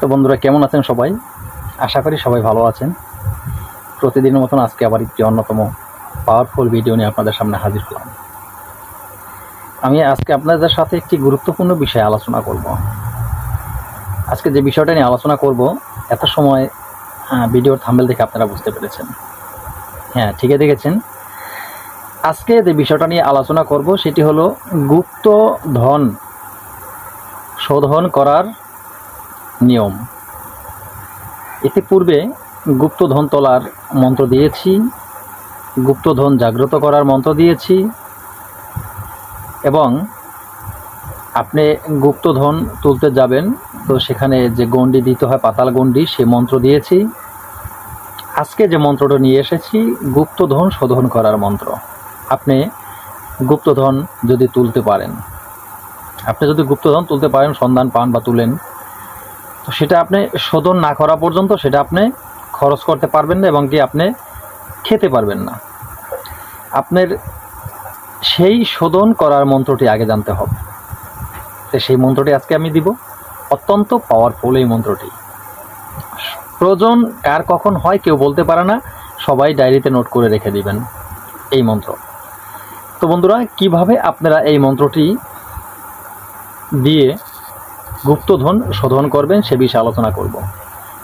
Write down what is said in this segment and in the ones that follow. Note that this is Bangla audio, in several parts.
তো বন্ধুরা, কেমন আছেন সবাই? আশা করি সবাই ভালো আছেন। প্রতিদিনের মতন আজকে আবার একটি অন্যতম পাওয়ারফুল ভিডিও নিয়ে আপনাদের সামনে হাজির হলাম। আমি আজকে আপনাদের সাথে একটি গুরুত্বপূর্ণ বিষয়ে আলোচনা করব। আজকে যে বিষয়টা নিয়ে আলোচনা করব, এত সময় ভিডিওর থাম্বেল দেখে আপনারা বুঝতে পেরেছেন। হ্যাঁ ঠিকই দেখেছেন। আজকে যে বিষয়টা নিয়ে আলোচনা করব, সেটি হলো গুপ্ত ধন শোধন করার নিয়ম। ইতিপূর্বে গুপ্তধন তোলার মন্ত্র দিয়েছি, গুপ্তধন জাগ্রত করার মন্ত্র দিয়েছি, এবং আপনি গুপ্তধন তুলতে যাবেন, তো সেখানে যে গণ্ডি দিতে হয়, পাতাল গণ্ডি, সে মন্ত্র দিয়েছি। আজকে যে মন্ত্রটা নিয়ে এসেছি, গুপ্তধন শোধন করার মন্ত্র। আপনি গুপ্তধন যদি তুলতে পারেন, আপনি যদি গুপ্তধন তুলতে পারেন, সন্ধান পান বা তুলেন তো সেটা আপনি শোধন না করা পর্যন্ত সেটা আপনি খরচ করতে পারবেন না এবং কি আপনি খেতে পারবেন না। আপনার সেই শোধন করার মন্ত্রটি আগে জানতে হবে। তো সেই মন্ত্রটি আজকে আমি দিব। অত্যন্ত পাওয়ারফুল এই মন্ত্রটি। প্রয়োজন কার কখন হয় কেউ বলতে পারে না। সবাই ডায়েরিতে নোট করে রেখে দিবেন এই মন্ত্র। তো বন্ধুরা, কীভাবে আপনারা এই মন্ত্রটি দিয়ে গুপ্তধন শোধন করবেন, সে বিষয়ে আলোচনা করব।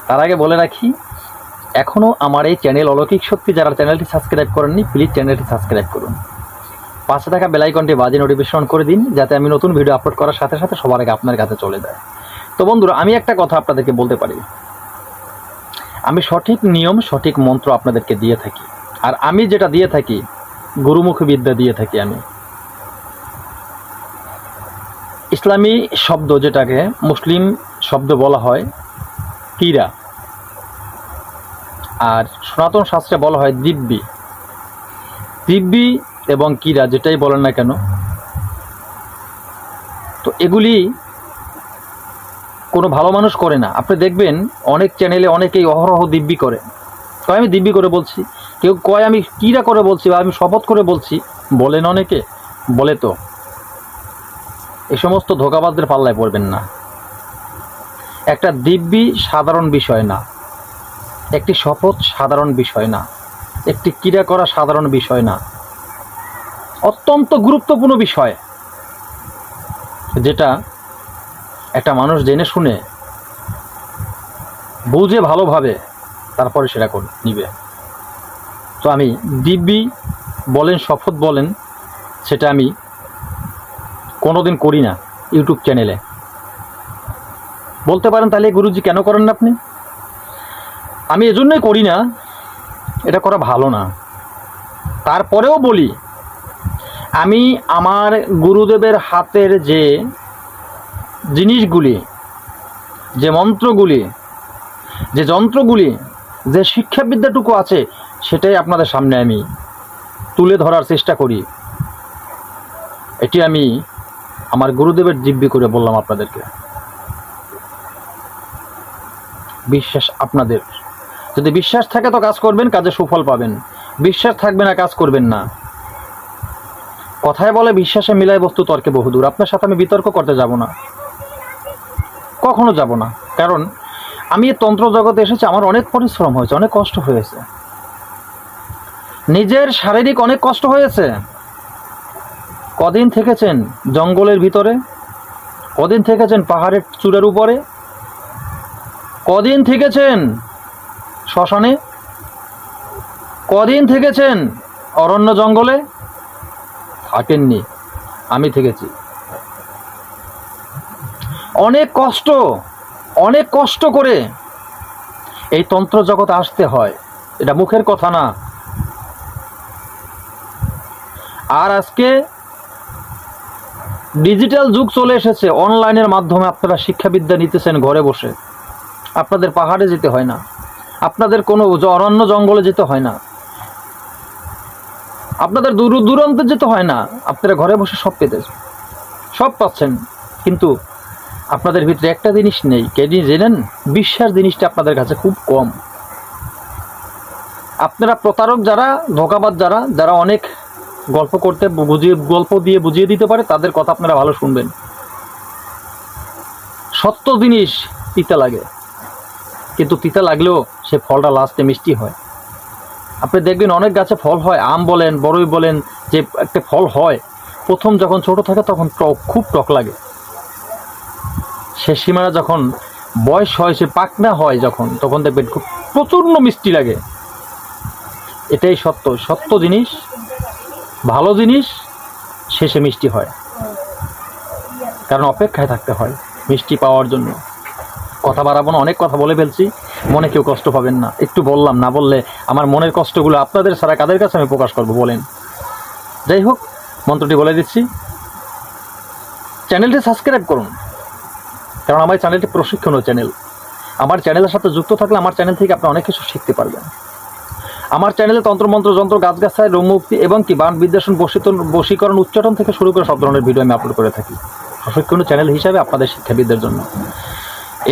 তার আগে বলে রাখি এখনও আমার এই চ্যানেল অলৌকিক শক্তি, যারা চ্যানেলটি সাবস্ক্রাইব করেননি প্লিজ চ্যানেলটি সাবস্ক্রাইব করুন। পাশে থাকা বেলাইকনটি বাজে নোটিফিকেশন করে দিন, যাতে আমি নতুন ভিডিও আপলোড করার সাথে সাথে সবার আগে আপনার কাছে চলে যায়। তো বন্ধুরা, আমি একটা কথা আপনাদেরকে বলতে পারি। আমি সঠিক নিয়ম, সঠিক মন্ত্র আপনাদেরকে দিয়ে থাকি। আর আমি যেটা দিয়ে থাকি, গুরুমুখী বিদ্যা দিয়ে থাকি আমি। ইসলামী শব্দ যেটাকে মুসলিম শব্দ বলা হয় কিরা আর সনাতন শাস্ত্রে বলা হয় দিব্যি। দিব্যি এবং কিরা যেটাই বলেন না কেন, তো এগুলি কোনো ভালো মানুষ করে না। আপনি দেখবেন অনেক চ্যানেলে অনেকেই অহরহ দিব্যি করে। কয় আমি দিব্যি করে বলছি? কেউ কয় আমি কিরা করে বলছি বা আমি শপথ করে বলছি? বলেন অনেকে, বলে তো। এই সমস্ত ধোকাবাজদের পাল্লায় পড়বেন না। একটা দিব্যি সাধারণ বিষয় না। একটি শপথ সাধারণ বিষয় না। একটি ক্রীড়া করা সাধারণ বিষয় না। অত্যন্ত গুরুত্বপূর্ণ বিষয়, যেটা একটা মানুষ জেনে শুনে, বুঝে ভালোভাবে তারপরে সেটা করে, নিবে। তো আমি দিব্যি বলেন, শপথ বলেন, সেটা আমি কোনোদিন করি না ইউটিউব চ্যানেলে। বলতে পারেন তাহলে গুরুজি, কেন করেন না আপনি? আমি এজন্যই করি না, এটা করা ভালো না। তারপরেও বলি, আমি আমার গুরুদেবের হাতের যে জিনিসগুলি, যে মন্ত্রগুলি, যে যন্ত্রগুলি, যে শিক্ষাবিদ্যাটুকু আছে, সেটাই আপনাদের সামনে আমি তুলে ধরার চেষ্টা করি। এটি আমি আমার গুরুদেবের দিব্যি করে বললাম আপনাদেরকে। বিশ্বাস আপনাদের। যদি বিশ্বাস থাকে তো কাজ করবেন, কাজে সুফল পাবেন। বিশ্বাস থাকবে না, কাজ করবেন না। কথায় বলে বিশ্বাসে মিলায় বস্তু তর্কে বহুদূর। আপনার সাথে আমি বিতর্ক করতে যাব না। কখনো যাব না। কারণ আমি তন্ত্র জগতে এসেছি, আমার অনেক পরিশ্রম হয়েছে, অনেক কষ্ট হয়েছে। নিজের শারীরিক অনেক কষ্ট হয়েছে। কদিন থেকেছেন জঙ্গলের ভিতরে? কদিন থেকেছেন পাহাড়ের চূড়ার উপরে? কদিন থেকেছেন শ্মশানে? কদিন থেকেছেন অরণ্য জঙ্গলে? থাকেননি, আমি থেকেছি। অনেক কষ্ট অনেক কষ্ট করে এই তন্ত্র জগতে আসতে হয়। এটা মুখের কথা না। আর আজকে ডিজিটাল যুগ চলে এসেছে, অনলাইনের মাধ্যমে আপনারা শিক্ষাবিদ্যা নিতেছেন ঘরে বসে। আপনাদের পাহাড়ে যেতে হয় না। আপনাদের কোনো অরণ্য জঙ্গলে যেতে হয় না। আপনাদের দূর, দূরান্তে যেতে হয় না। আপনারা ঘরে বসে সব পেতে, সব পাচ্ছেন। কিন্তু আপনাদের ভিতরে একটা জিনিস নেই। কে জিনিস জেনেন? বিশ্বাস জিনিসটা আপনাদের কাছে খুব কম। আপনারা প্রতারক যারা, ধোকাবাজ যারা যারা অনেক গল্প করতে, বুঝিয়ে, গল্প দিয়ে বুঝিয়ে দিতে পারে, তাদের কথা আপনারা ভালো শুনবেন। সত্য জিনিস তিতা লাগে। কিন্তু তিতা লাগলেও সে ফলটা লাস্টে মিষ্টি হয়। আপনি দেখবেন অনেক গাছে ফল হয়, আম বলেন বড়ই বলেন, যে একটা ফল হয়, প্রথম যখন ছোট থাকে তখন টক, খুব টক লাগে। সে সীমানা যখন বয়স হয়, সে পাকনা হয় যখন, তখন দেখবেন খুব প্রচণ্ড মিষ্টি লাগে। এটাই সত্য। সত্য জিনিস ভালো জিনিস, শেষে মিষ্টি হয়। কারণ অপেক্ষায় থাকতে হয় মিষ্টি পাওয়ার জন্য। কথা বাড়াবো না, অনেক কথা বলে ফেলছি। মনে কেউ কষ্ট পাবেন না। একটু বললাম, না বললে আমার মনের কষ্টগুলো আপনাদের ছাড়া কাদের কাছে আমি প্রকাশ করব বলেন। যাই হোক, মন্ত্রটি বলে দিচ্ছি। চ্যানেলটি সাবস্ক্রাইব করুন। কারণ আমার চ্যানেলটি প্রশিক্ষণীয় চ্যানেল। আমার চ্যানেলের সাথে যুক্ত থাকলে আমার চ্যানেল থেকে আপনি অনেক কিছু শিখতে পারবেন। আমার চ্যানেলে তন্ত্রমন্ত্র, যন্ত্র গাছ গাছগাছায় রোগমুক্তি এবং কি বান বিদ্বেষণ বশীতন বশীকরণ, উচ্চাটন থেকে শুরু করে সব ধরনের ভিডিও আমি আপলোড করে থাকি। প্রশিক্ষণীয় চ্যানেল হিসাবে আপনাদের শিক্ষাবিদদের জন্য।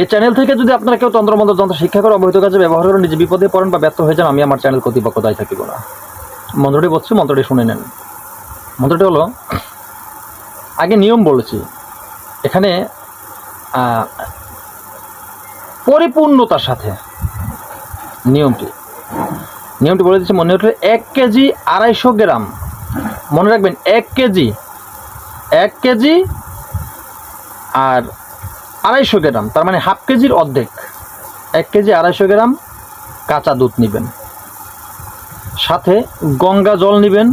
এই চ্যানেল থেকে যদি আপনারা কেউ তন্ত্রমন্ত্র, যন্ত্র, শিক্ষা করে অবহিত কাজে ব্যবহার করে নিজে বিপদে পড়েন বা ব্যর্থ হয়ে যান, আমি আমার চ্যানেল কর্তৃপক্ষ দায়ী থাকিব না মন্ত্রটি বলছি, মন্ত্রটি শুনে নেন। মন্ত্রটি হলো, আগে নিয়ম বলেছি। এখানে পরিপূর্ণতার সাথে নিয়মটি। নিয়মটি বলে দিচ্ছি, মনে হচ্ছে এক কেজি আড়াইশো গ্রাম। মনে রাখবেন, এক কেজি এক কেজি আর আড়াইশো গ্রাম, তার মানে হাফ কেজির অর্ধেক। এক কেজি আড়াইশো গ্রাম কাঁচা দুধ নেবেন। সাথে গঙ্গা জল নেবেন,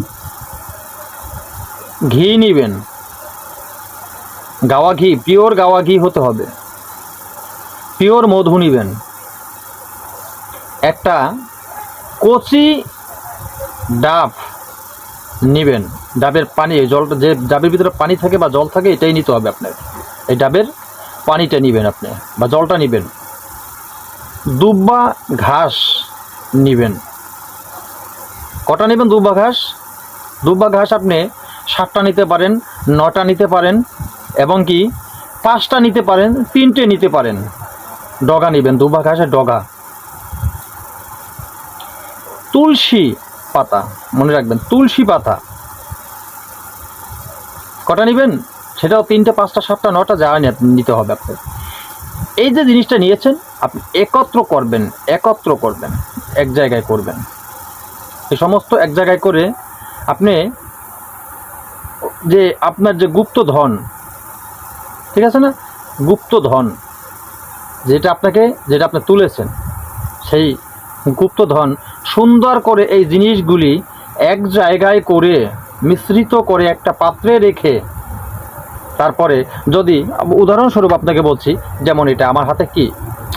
ঘি নেবেন। গাওয়া ঘি, পিওর গাওয়া ঘি হতে হবে। পিওর মধু নেবেন। একটা কচি ডাব নেবেন। ডাবের পানি, এই জলটা যে ডাবের ভিতরে পানি থাকে বা জল থাকে, এটাই নিতে হবে আপনার। এই ডাবের পানিটা নেবেন আপনি বা জলটা নেবেন। দুব্বা ঘাস নেবেন। কটা নেবেন দুব্বা ঘাস? দুব্বা ঘাস আপনি সাতটা নিতে পারেন, নটা নিতে পারেন এবং কি পাঁচটা নিতে পারেন, তিনটে নিতে পারেন। ডগা নেবেন, দুব্বা ঘাসের ডগা। তুলসী পাতা, মনে রাখবেন, তুলসী পাতা। কটা নেবেন? সেটাও তিনটে, পাঁচটা, সাতটা, নটা, যা নিতে হবে আপনার এই যে জিনিসটা নিয়েছেন, আপনি একত্র করবেন একত্র করবেন, এক জায়গায় করবেন। এই সমস্ত এক জায়গায় করে আপনি যে আপনার যে গুপ্ত ধন, ঠিক আছে না? গুপ্ত ধন, যেটা আপনাকে, যেটা আপনি তুলেছেন, সেই গুপ্ত ধন সুন্দর করে এই জিনিসগুলি এক জায়গায় করে মিশ্রিত করে একটা পাত্রে রেখে তারপরে যদি, উদাহরণস্বরূপ আপনাকে বলছি, যেমন এটা আমার হাতে কি?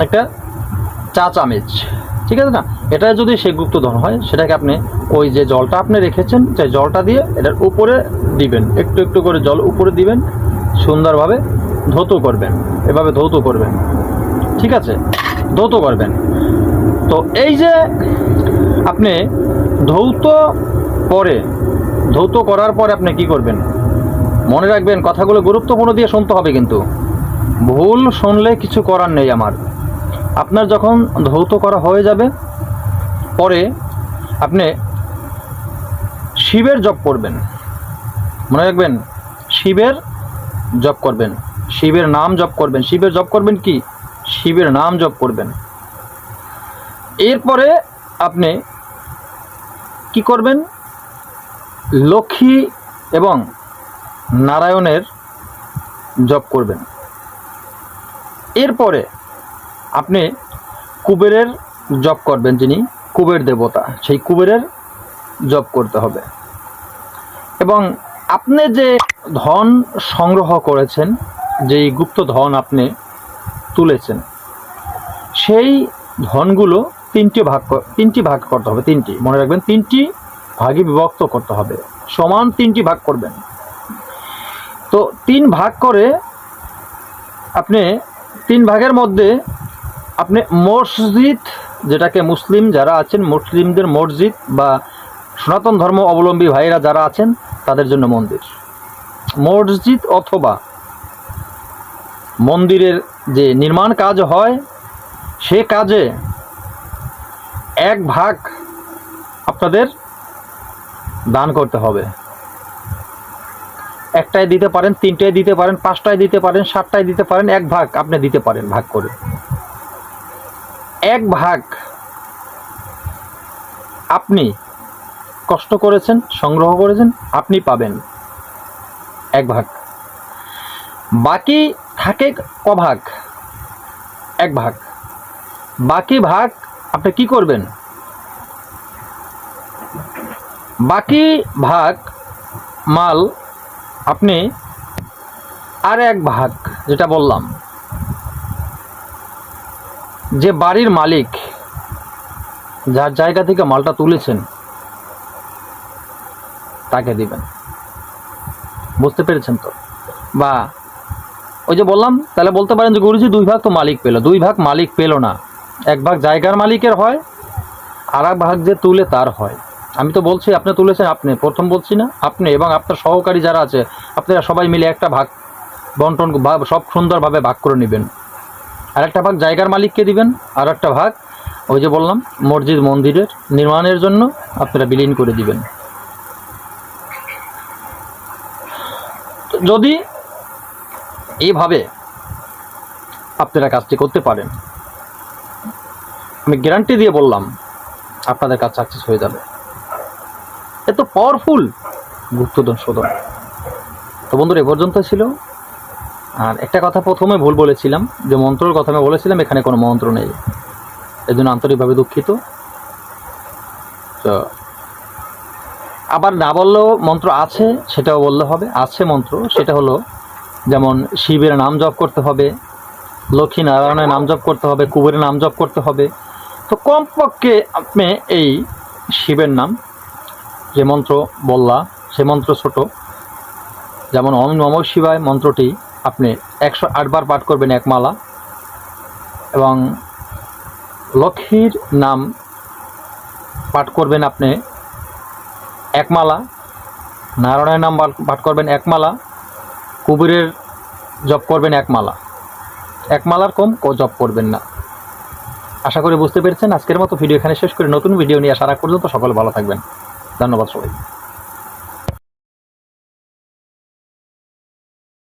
একটা চা চামচ, ঠিক আছে না? এটা যদি সে গুপ্তধন হয়, সেটাকে আপনি ওই যে জলটা আপনি রেখেছেন, সেই জলটা দিয়ে এটার উপরে দিবেন, একটু একটু করে জল উপরে দিবেন, সুন্দরভাবে ধৌত করবেন, এভাবে ধৌত করবেন, ঠিক আছে? ধৌত করবেন। তো এই যে আপনি ধৌত পরে, ধৌত করার পরে আপনি কি করবেন? মনে রাখবেন, কথাগুলো গুরুত্বপূর্ণ দিয়ে শুনতে হবে কিন্তু। ভুল শুনলে কিছু করার নেই আমার। আপনার যখন ধৌত করা হয়ে যাবে, পরে আপনি শিবের জপ করবেন। মনে রাখবেন, শিবের জপ করবেন, শিবের নাম জপ করবেন। শিবের জপ করবেন কি? শিবের নাম জপ করবেন। এরপরে আপনি কি করবেন? লক্ষ্মী এবং নারায়ণের জপ করবেন। এরপরে আপনি কুবেরের জপ করবেন, যিনি কুবের দেবতা, সেই কুবেরের জপ করতে হবে। এবং আপনি যে ধন সংগ্রহ করেছেন, যেই গুপ্ত ধন আপনি তুলেছেন, সেই ধনগুলো তিনটি ভাগ তিনটি ভাগ করতে হবে, তিনটি। মনে রাখবেন, তিনটি ভাগে বিভক্ত করতে হবে। সমান তিনটি ভাগ করবেন। তো তিন ভাগ করে আপনি তিন ভাগের মধ্যে আপনি মসজিদ, যেটাকে মুসলিম যারা আছেন, মুসলিমদের মসজিদ বা সনাতন ধর্ম অবলম্বী ভাইরা যারা আছেন, তাদের জন্য মন্দির। মসজিদ অথবা মন্দিরের যে নির্মাণ কাজ হয়, সে কাজে এক ভাগ আপনাদের দান করতে হবে। একটায় দিতে পারেন তিনটায় দিতে পারেন পাঁচটায় দিতে পারেন সাতটায় দিতে পারেন, এক ভাগ আপনি দিতে পারেন, ভাগ করে। এক ভাগ আপনি কষ্ট করেছেন, সংগ্রহ করেছেন, আপনি পাবেন। এক ভাগ। বাকি থাকে ক ভাগ? এক ভাগ। বাকি ভাগ আপনি কি করবেন? বাকি ভাগ মাল আপনি আর এক ভাগ, যেটা বললাম, যে বাড়ির মালিক যার জায়গা থেকে মালটা তুলেছেন, তাকে দিবেন। বুঝতে পেরেছেন তো? বা ওই যে বললাম, তাহলে বলতে পারেন যে গুরুজি, দুই ভাগ তো মালিক পেল, দুই ভাগ মালিক পেল না। এক ভাগ জায়গার মালিকের হয়, আর এক ভাগ যে তুলে তার হয়। আমি তো বলছি, আপনি তুলেছেন, আপনি, প্রথম বলছি না, আপনি এবং আপনার সহকারী যারা আছে, আপনারা সবাই মিলে একটা ভাগ বন্টন সব সুন্দরভাবে ভাগ করে নেবেন। আর একটা ভাগ জায়গার মালিককে দিবেন আর একটা ভাগ ওই যে বললাম, মসজিদ মন্দিরের নির্মাণের জন্য আপনারা বিলীন করে দিবেন। যদি এইভাবে আপনারা কাজটি করতে পারেন আমি গ্যারান্টি দিয়ে বললাম, আপনাদের কাজ সাকসেস হয়ে যাবে। এত পাওয়ারফুল গুপ্তধন শোধন। তো বন্ধুরা, এ পর্যন্ত ছিল। আর একটা কথা প্রথমে ভুল বলেছিলাম, যে মন্ত্রর কথা আমি বলেছিলাম, এখানে কোনো মন্ত্র নেই। এর জন্য আন্তরিকভাবে দুঃখিত। তো আবার না বললেও মন্ত্র আছে, সেটাও বললে হবে। আছে মন্ত্র, সেটা হলো যেমন শিবের নাম জপ করতে হবে, লক্ষ্মী নারায়ণের নাম জপ করতে হবে, কুবেরের নাম জপ করতে হবে তো কমপক্ষে আপনি এই শিবের নাম, যে মন্ত্র বললা, সে মন্ত্র ছোট। যেমন ওম নম শিবায় মন্ত্রটি আপনি একশো আটবার পাঠ করবেন এক মালা। এবং লক্ষ্মীর নাম পাঠ করবেন আপনি এক মালা। নারায়ণের নাম পাঠ- করবেন এক মালা। কুবেরের জপ করবেন এক মালা। এক মালার কম জপ করবেন না। আশা করে বুঝতে পেরেছেন। আজকের মতো ভিডিও এখানে শেষ করে। নতুন ভিডিও নিয়ে আসার পর্যন্ত সকল ভালো থাকবেন। ধন্যবাদ সবাই